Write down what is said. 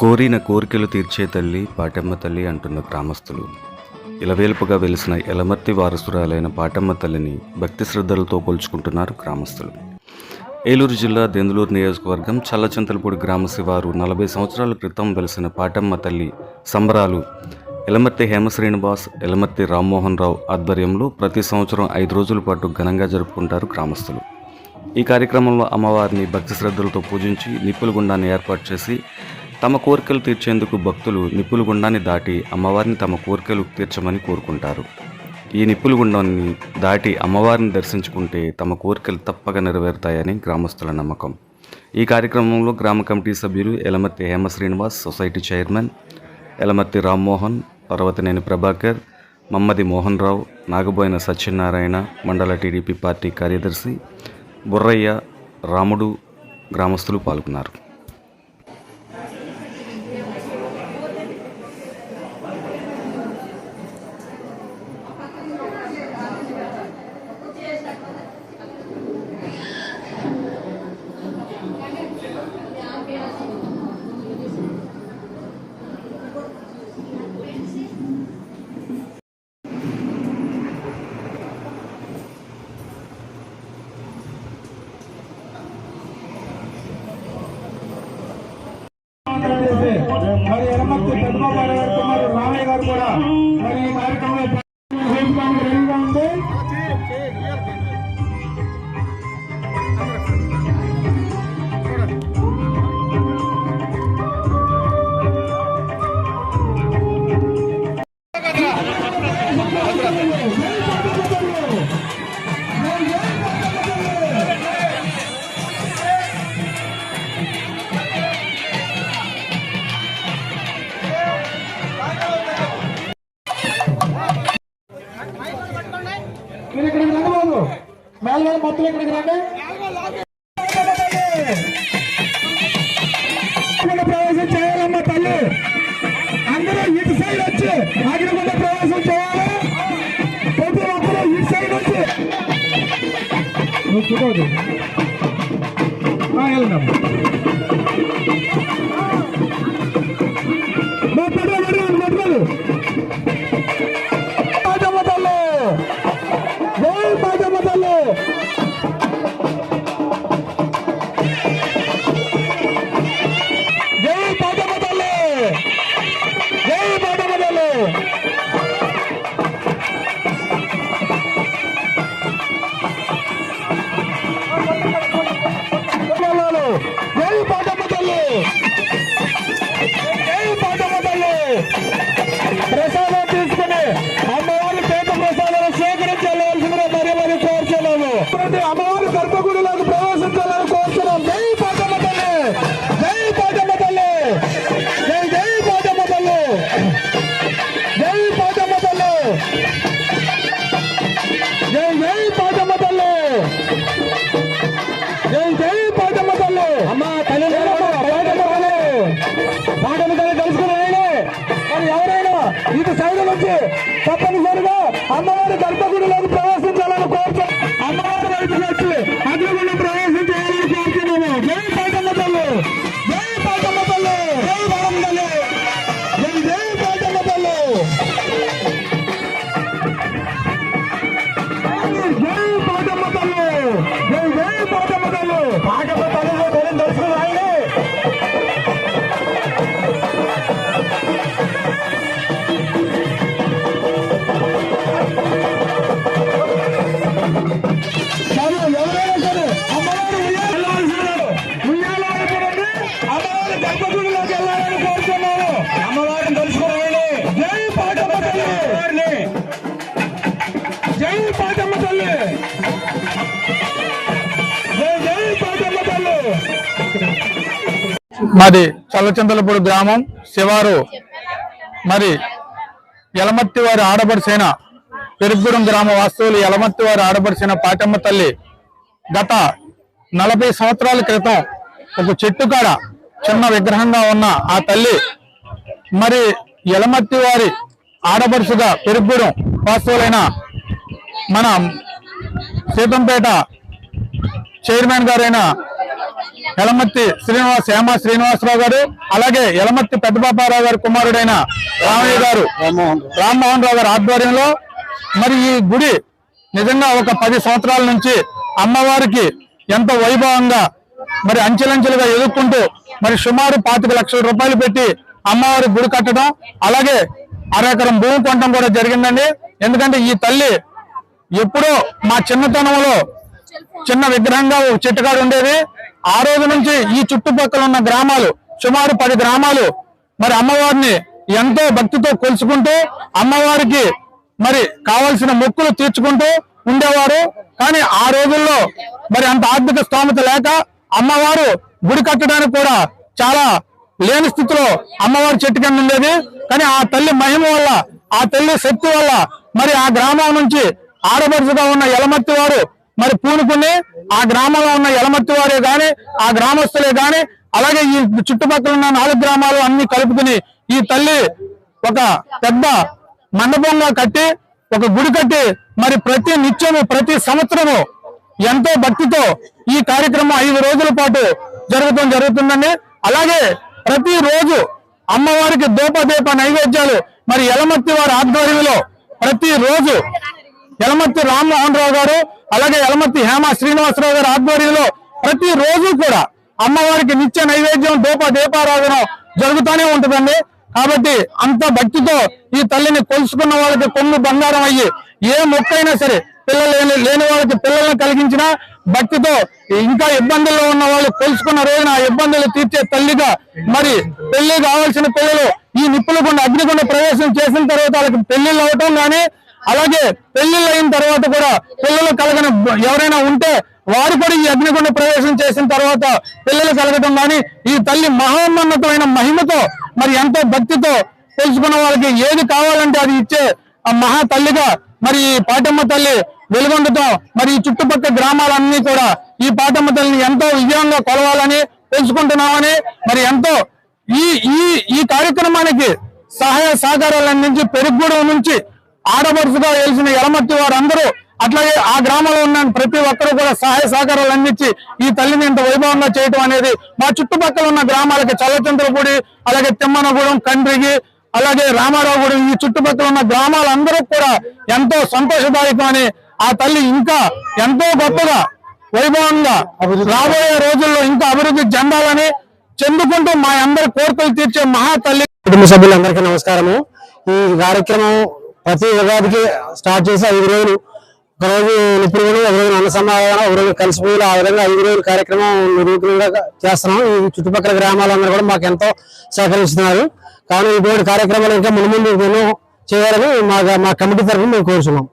కోరిన కోరికలు తీర్చే తల్లి పాటమ్మ తల్లి అంటున్న గ్రామస్తులు. ఇలవేల్పుగా వెలిసిన ఎలమర్తి వారసురాలైన పాటమ్మ తల్లిని భక్తి శ్రద్ధలతో పోల్చుకుంటున్నారు గ్రామస్తులు. ఏలూరు జిల్లా దెందులూరు నియోజకవర్గం చల్లచంతలపూడి గ్రామ శివారు నలభై సంవత్సరాల క్రితం వెలిసిన పాటమ్మ తల్లి సంబరాలు ఎలమర్తి హేమ శ్రీనివాస్ ఎలమర్తి రామ్మోహన్ రావు ఆధ్వర్యంలో ప్రతి సంవత్సరం ఐదు రోజుల పాటు ఘనంగా జరుపుకుంటారు గ్రామస్తులు. ఈ కార్యక్రమంలో అమ్మవారిని భక్తి శ్రద్ధలతో పూజించి నిప్పుల గుండాన్ని ఏర్పాటు చేసి తమ కోరికలు తీర్చేందుకు భక్తులు నిప్పుల గుండాన్ని దాటి అమ్మవారిని తమ కోరికలు తీర్చమని కోరుకుంటారు. ఈ నిప్పుల గుండాన్ని దాటి అమ్మవారిని దర్శించుకుంటే తమ కోరికలు తప్పక నెరవేరుతాయని గ్రామస్తుల నమ్మకం. ఈ కార్యక్రమంలో గ్రామ కమిటీ సభ్యులు ఎలమర్తి హేమ శ్రీనివాస్ సొసైటీ చైర్మన్ ఎలమర్తి రామ్మోహన్ పర్వతనేని ప్రభాకర్ మమ్మది మోహన్ రావు నాగబోయిన సత్యనారాయణ మండల టీడీపీ పార్టీ కార్యదర్శి బుర్రయ్య రాముడు గ్రామస్తులు పాల్గొన్నారు. Father. మేళగారు మొత్తం ఇక్కడికి రండి ప్రవేశం చేయాలమ్మ తల్లి. అందరూ ఇటు సైడ్ వచ్చి అగ్నిగుండ ప్రవేశం చేయాలి. ప్రతి ఒక్కరూ ఇటు సైడ్ వచ్చి. నువ్వు చూడవద్దు మా పిల్లలు ప్రసాదం తీసుకుని అమ్మవారి పేద ప్రసాదాలు స్వీకరించవలసిందిగా వెళ్ళవలసిందిగా మరి కోరుచున్నాము. కోరుతున్నాము అమ్మవారి గర్భగుడిలోకి ప్రవేశించాలని కోరుతున్నాం జై పాటమ్మ తల్లి! జై పాటమ్మ తల్లి! జై జై పాటమ్మ తల్లి! జై పాటమ్మ తల్లి! ఎవరైనా ఇటు సైడ్ నుంచి తప్పనిసరిగా అమ్మవారి గర్భగుడిలోకి ప్రవేశం మాది చల్లచందలపూడి గ్రామం శివారు. మరి యలమత్తి వారి ఆడపడిసిన పెరుగుగూడెం గ్రామ వాస్తువులు యలమత్తి వారి ఆడపడిసిన పాటమ్మ తల్లి గత నలభై సంవత్సరాల క్రితం ఒక చెట్టు కాడ చిన్న విగ్రహంగా ఉన్న ఆ తల్లి మరి యలమత్తి వారి ఆడపడుచుగా పెరుగుగూడెం వాస్తువులైన మన సీతంపేట చైర్మన్ గారైన యలమత్తి శ్రీనివాస్ హేమ శ్రీనివాసరావు గారు అలాగే యలమత్తి పెద్దబాపారావు గారి కుమారుడైన రామయ్య గారు. రామ్మోహన్ రావు గారి ఆధ్వర్యంలో మరి ఈ గుడి నిజంగా ఒక పది సంవత్సరాల నుంచి అమ్మవారికి ఎంతో వైభవంగా మరి అంచెలంచెలుగా ఎదుర్కొంటూ మరి సుమారు పాతిక లక్షల రూపాయలు పెట్టి అమ్మవారి గుడి కట్టడం అలాగే అరెకరం భూమి కొనడం కూడా జరిగిందండి. ఎందుకంటే ఈ తల్లి ఎప్పుడో మా చిన్నతనంలో చిన్న విగ్రహంగా ఒక ఉండేది. ఆ రోజు నుంచి ఈ చుట్టుపక్కల ఉన్న గ్రామాలు సుమారు పది గ్రామాలు మరి అమ్మవారిని ఎంతో భక్తితో కొలుచుకుంటూ అమ్మవారికి మరి కావలసిన మొక్కులు తీర్చుకుంటూ ఉండేవారు. కానీ ఆ రోజుల్లో మరి అంత ఆర్థిక స్తోమత లేక అమ్మవారు గుడి కట్టడానికి కూడా చాలా లేని స్థితిలో అమ్మవారి చెట్టు కింద ఉండేది. కానీ ఆ తల్లి మహిమ వల్ల ఆ తల్లి శక్తి వల్ల మరి ఆ గ్రామం నుంచి ఆడపడుచుగా ఉన్న యలమత్తి వారు మరి పూనుకుని ఆ గ్రామంలో ఉన్న ఎలమత్తి వారే గాని ఆ గ్రామస్తులే గాని అలాగే ఈ చుట్టుపక్కల ఉన్న నాలుగు గ్రామాలు అన్ని కలుపుకుని ఈ తల్లి ఒక పెద్ద మండపంగా కట్టి ఒక గుడి కట్టి మరి ప్రతి నిత్యము ప్రతి సంవత్సరము ఎంతో భక్తితో ఈ కార్యక్రమం ఐదు రోజుల పాటు జరుగుతూ జరుగుతుందండి. అలాగే ప్రతి రోజు అమ్మవారికి దూపదీప నైవేద్యాలు మరి ఎలమత్తి వారి ఆధ్వర్యంలో ప్రతి రోజు యలమత్తి రామ్మోహన్ రావు గారు అలాగే యలమర్తి హేమ శ్రీనివాసరావు గారి ఆధ్వర్యంలో ప్రతి రోజు కూడా అమ్మవారికి నిత్య నైవేద్యం దూప దీపారాధన జరుగుతూనే ఉంటుందండి. కాబట్టి అంత భక్తితో ఈ తల్లిని కొలుసుకున్న వాళ్ళకి కొమ్ము బంగారం అయ్యి ఏ మొక్కైనా సరే పిల్లలు లేని వాళ్ళకి పిల్లల్ని కలిగించిన భక్తితో ఇంకా ఇబ్బందుల్లో ఉన్న వాళ్ళు కొలుసుకున్న రోజున ఆ ఇబ్బందులు తీర్చే తల్లిగా మరి పెళ్ళి కావాల్సిన పిల్లలు ఈ నిప్పుల గుండా అగ్నిగుండ ప్రవేశం చేసిన తర్వాత వాళ్ళకి పెళ్ళిళ్ళు అవటం కానీ అలాగే పెళ్ళిళ్ళు అయిన తర్వాత కూడా పిల్లలు కలగని ఎవరైనా ఉంటే వారు కూడా ఈ అగ్నిగుండ ప్రవేశం చేసిన తర్వాత పిల్లలు కలగటం కానీ ఈ తల్లి మహోన్నతమైన మహిమతో మరి ఎంతో భక్తితో తెలుసుకున్న వాళ్ళకి ఏది కావాలంటే అది ఇచ్చే ఆ మహా తల్లిగా మరి ఈ పాటమ్మ తల్లి వెలుగొండటం మరి ఈ చుట్టుపక్కల గ్రామాలన్నీ కూడా ఈ పాటమ్మ తల్లిని ఎంతో విజయంగా కొలవాలని తెలుసుకుంటున్నామని మరి ఎంతో ఈ ఈ ఈ కార్యక్రమానికి సహాయ సహకారాలు అందించి పెరుగుగూడెం నుంచి ఆడపడుచుగా వెలిసిన ఎలమత్తి వారందరూ అట్లాగే ఆ గ్రామంలో ఉన్న ప్రతి ఒక్కరూ కూడా సహాయ సహకారాలు అందించి ఈ తల్లిని ఇంత వైభవంగా చేయటం అనేది మా చుట్టుపక్కల ఉన్న గ్రామాలకి చల్లచంద్రపూడి అలాగే తిమ్మనగూడెం కండ్రిగి అలాగే రామారావుగూడెం ఈ చుట్టుపక్కల ఉన్న గ్రామాలందరూ కూడా ఎంతో సంతోషదాయకం అని ఆ తల్లి ఇంకా ఎంతో గొప్పగా వైభవంగా రాబోయే రోజుల్లో ఇంకా అభివృద్ధి చెందాలని చెందుకుంటూ మా అందరి కోరికలు తీర్చే మహా తల్లి కుటుంబ సభ్యులందరికీ నమస్కారము. ఈ కార్యక్రమం ప్రతి ఉగాదికి స్టార్ట్ చేసి ఐదు రోజులు. ఒక రోజు నిపుణులు ఒక రోజు అన్న సమాధానం ఒక రోజు కలిసిపోయి ఆ విధంగా ఐదు రోజుల కార్యక్రమం నిరూపణంగా చేస్తున్నాం ఈ చుట్టుపక్కల గ్రామాలందరూ కూడా మాకు ఎంతో సహకరిస్తున్నారు. కానీ ఇటువంటి కార్యక్రమాలు ఇంకా ముందు ముందు ఎన్నో చేయాలని మా మా కమిటీ తరఫున మేము కోరుతున్నాం